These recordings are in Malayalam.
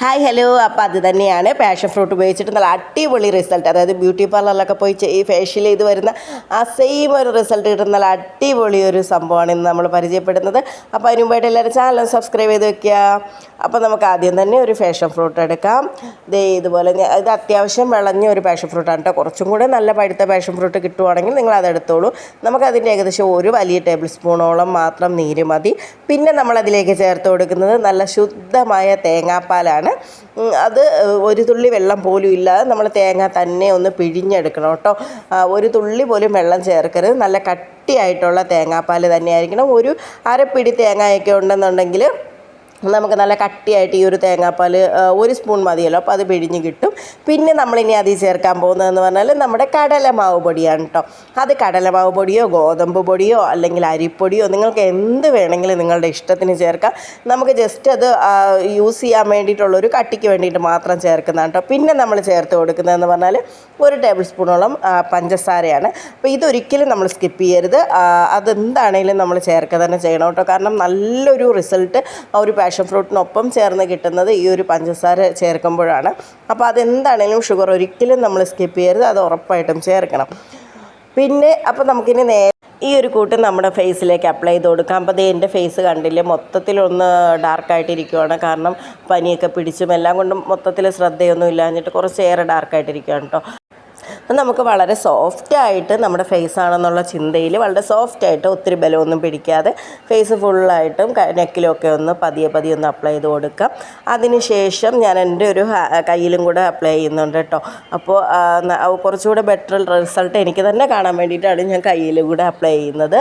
ഹായ് ഹലോ അപ്പോൾ അത് തന്നെയാണ്. പാഷൻ ഫ്രൂട്ട് ഉപയോഗിച്ചിട്ട് നല്ല അടിപൊളി റിസൾട്ട് അതായത് ബ്യൂട്ടി പാർലറിലൊക്കെ പോയി ഈ ഫേഷ്യൽ ചെയ്ത് വരുന്ന ആ സെയിം ഒരു റിസൾട്ട് കിട്ടുന്ന നല്ല അടിപൊളി ഒരു സംഭവമാണ് ഇന്ന് നമ്മൾ പരിചയപ്പെടുന്നത്. അപ്പോൾ അതിന് മുമ്പായിട്ട് എല്ലാവരും ചാനൽ സബ്സ്ക്രൈബ് ചെയ്ത് വെക്കുക. അപ്പോൾ നമുക്ക് ആദ്യം തന്നെ ഒരു ഫാഷൻ ഫ്രൂട്ട് എടുക്കാം. ദേ ഇതുപോലെ ഇത് അത്യാവശ്യം വിളഞ്ഞ ഒരു പാഷൻ ഫ്രൂട്ടാണ് കേട്ടോ കുറച്ചും കൂടെ നല്ല പഴുത്ത പാഷൻ ഫ്രൂട്ട് കിട്ടുവാണെങ്കിൽ നിങ്ങൾ അതെടുത്തോളൂ നമുക്കതിന്റെ ഏകദേശം ഒരു വലിയ ടേബിൾ സ്പൂണോളം മാത്രം നീര് മതി. പിന്നെ നമ്മളതിലേക്ക് ചേർത്ത് കൊടുക്കുന്നത് നല്ല ശുദ്ധമായ തേങ്ങാപ്പാലാണ് ഉം, അത് ഒരു തുള്ളി വെള്ളം പോലും ഇല്ലാതെ നമ്മൾ തേങ്ങ തന്നെ ഒന്ന് പിഴിഞ്ഞെടുക്കണം കേട്ടോ. ഒരു തുള്ളി പോലും വെള്ളം ചേർക്കരുത്. നല്ല കട്ടിയായിട്ടുള്ള തേങ്ങാപ്പാൽ തന്നെയായിരിക്കണം. ഒരു അരപ്പിടി തേങ്ങയൊക്കെ ഉണ്ടെന്നുണ്ടെങ്കിൽ നമുക്ക് നല്ല കട്ടിയായിട്ട് ഈ ഒരു തേങ്ങാപ്പാൽ ഒരു സ്പൂൺ മതിയല്ലോ. അപ്പോൾ അത് പിഴിഞ്ഞ് കിട്ടും. പിന്നെ നമ്മളിനി അതിൽ ചേർക്കാൻ പോകുന്നതെന്ന് പറഞ്ഞാൽ നമ്മുടെ കടലമാവ് പൊടിയാണ് കേട്ടോ അത് കടലമാവ് പൊടിയോ ഗോതമ്പ് പൊടിയോ അല്ലെങ്കിൽ അരിപ്പൊടിയോ നിങ്ങൾക്ക് എന്ത് വേണമെങ്കിലും നിങ്ങളുടെ ഇഷ്ടത്തിന് ചേർക്കാം. നമുക്ക് ജസ്റ്റ് അത് യൂസ് ചെയ്യാൻ വേണ്ടിയിട്ടുള്ളൊരു കട്ടിക്ക് വേണ്ടിയിട്ട് മാത്രം ചേർക്കുന്നതാണ് കേട്ടോ പിന്നെ നമ്മൾ ചേർത്ത് കൊടുക്കുന്നതെന്ന് പറഞ്ഞാൽ ഒരു ടേബിൾ സ്പൂണോളം പഞ്ചസാരയാണ്. അപ്പോൾ ഇതൊരിക്കലും നമ്മൾ സ്കിപ്പ് ചെയ്യരുത്. അതെന്താണേലും നമ്മൾ ചേർക്കുക തന്നെ ചെയ്യണം കേട്ടോ കാരണം നല്ലൊരു റിസൾട്ട് ആ ഒരു പാഷൻ ഫ്രൂട്ടിനൊപ്പം ചേർന്ന് കിട്ടുന്നത് ഈ ഒരു പഞ്ചസാര ചേർക്കുമ്പോഴാണ്. അപ്പോൾ അതെന്താണേലും ഷുഗർ ഒരിക്കലും നമ്മൾ സ്കിപ്പ് ചെയ്യരുത് അത് ഉറപ്പായിട്ടും ചേർക്കണം. പിന്നെ അപ്പോൾ നമുക്കിനി നേ ഈ ഒരു കൂട്ട് നമ്മുടെ ഫേസിലേക്ക് അപ്ലൈ ചെയ്ത് കൊടുക്കാം. അപ്പോൾ ദേ എന്റെ ഫേസ് കണ്ടില്ലേ മൊത്തത്തിലൊന്ന് ഡാർക്കായിട്ടിരിക്കുവാണ് കാരണം പനിയൊക്കെ പിടിച്ചും എല്ലാം കൊണ്ടും മൊത്തത്തിൽ ശ്രദ്ധയൊന്നും ഇല്ലാഞ്ഞിട്ട് കുറച്ചേറെ ഡാർക്കായിട്ടിരിക്കുകയാണ് കേട്ടോ അപ്പം നമുക്ക് വളരെ സോഫ്റ്റ് ആയിട്ട് നമ്മുടെ ഫേസ് ആണെന്നുള്ള ചിന്തയിൽ വളരെ സോഫ്റ്റ് ആയിട്ട് ഒത്തിരി ബലമൊന്നും പിടിക്കാതെ ഫേസ് ഫുള്ളായിട്ടും നെക്കിലൊക്കെ ഒന്ന് പതിയെ പതിയെ ഒന്ന് അപ്ലൈ ചെയ്ത് കൊടുക്കാം. അതിനുശേഷം ഞാൻ എന്റെ ഒരു കയ്യിലും കൂടെ അപ്ലൈ ചെയ്യുന്നുണ്ട് കേട്ടോ അപ്പോൾ കുറച്ചുകൂടെ ബെറ്റർ റിസൾട്ട് എനിക്ക് തന്നെ കാണാൻ വേണ്ടിയിട്ടാണ് ഞാൻ കയ്യിലും കൂടെ അപ്ലൈ ചെയ്യുന്നത്.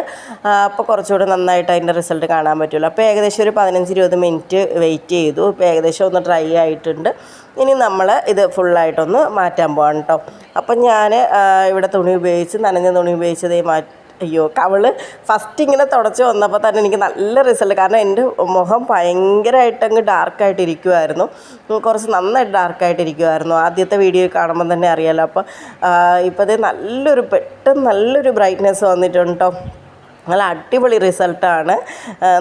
അപ്പോൾ കുറച്ചുകൂടെ നന്നായിട്ട് അതിന്റെ റിസൾട്ട് കാണാൻ പറ്റുള്ളൂ. അപ്പോൾ ഏകദേശം ഒരു പതിനഞ്ച് ഇരുപത് മിനിറ്റ് വെയിറ്റ് ചെയ്തു. ഇപ്പോൾ ഏകദേശം ഒന്ന് ഡ്രൈ ആയിട്ടുണ്ട്. ഇനി നമ്മൾ ഇത് ഫുള്ളായിട്ടൊന്ന് മാറ്റാൻ പോകണം കേട്ടോ അപ്പം ഞാൻ ഇവിടെ തുണി ഉപയോഗിച്ച് നനഞ്ഞ തുണി ഉപയോഗിച്ചതേ മാറ്റി അയ്യോ കവൾ ഫസ്റ്റ് ഇങ്ങനെ തുടച്ച് വന്നപ്പോൾ തന്നെ എനിക്ക് നല്ല റിസൾട്ട് കാരണം എന്റെ മുഖം ഭയങ്കരമായിട്ട് അങ്ങ് ഡാർക്കായിട്ട് ഇരിക്കുമായിരുന്നു കുറച്ച് നന്നായിട്ട് ഡാർക്കായിട്ട് ഇരിക്കുമായിരുന്നു ആദ്യത്തെ വീഡിയോ കാണുമ്പോൾ തന്നെ അറിയാലോ. അപ്പോൾ ഇപ്പോഴത്തെ നല്ലൊരു പെട്ടെന്ന് നല്ലൊരു ബ്രൈറ്റ്നെസ് വന്നിട്ടുണ്ട് നല്ല അടിപൊളി റിസൾട്ടാണ്.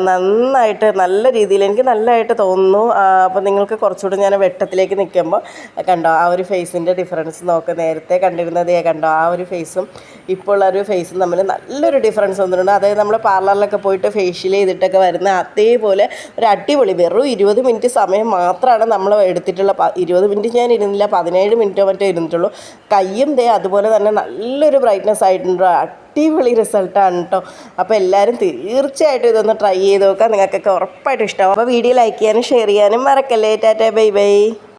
നന്നായിട്ട് നല്ല രീതിയിൽ എനിക്ക് നല്ലതായിട്ട് തോന്നുന്നു. അപ്പോൾ നിങ്ങൾക്ക് കുറച്ചുകൂടി ഞാൻ വെട്ടത്തിലേക്ക് നിൽക്കുമ്പോൾ കണ്ടോ ആ ഒരു ഫേസിന്റെ ഡിഫറൻസ് നോക്കുക നേരത്തെ കണ്ടിരുന്നതേ കണ്ടോ ആ ഒരു ഫേസും ഇപ്പോൾ ഉള്ള ഒരു ഫേസും തമ്മിൽ നല്ലൊരു ഡിഫറൻസ് വന്നിട്ടുണ്ട്. അതായത് നമ്മൾ പാർലറിലൊക്കെ പോയിട്ട് ഫേഷ്യൽ ചെയ്തിട്ടൊക്കെ വരുന്ന അതേപോലെ ഒരു അടിപൊളി വെറും ഇരുപത് മിനിറ്റ് സമയം മാത്രമാണ് നമ്മൾ എടുത്തിട്ടുള്ള ഇരുപത് മിനിറ്റ് ഞാൻ ഇരുന്നില്ല പതിനേഴ് മിനിറ്റോ മറ്റോ ഇരുന്നിട്ടുള്ളൂ. കയ്യും ദേ അതുപോലെ തന്നെ നല്ലൊരു ബ്രൈറ്റ്നസ് ആയിട്ടുണ്ട്. അടിപൊളി റിസൾട്ടാണ് കേട്ടോ അപ്പോൾ എല്ലാവരും തീർച്ചയായിട്ടും ഇതൊന്ന് ട്രൈ ചെയ്ത് നോക്കാം. നിങ്ങൾക്കൊക്കെ ഉറപ്പായിട്ടും ഇഷ്ടമാവും. അപ്പോൾ വീഡിയോ ലൈക്ക് ചെയ്യാനും ഷെയർ ചെയ്യാനും മറക്കല്ലേ. Tata bye bye.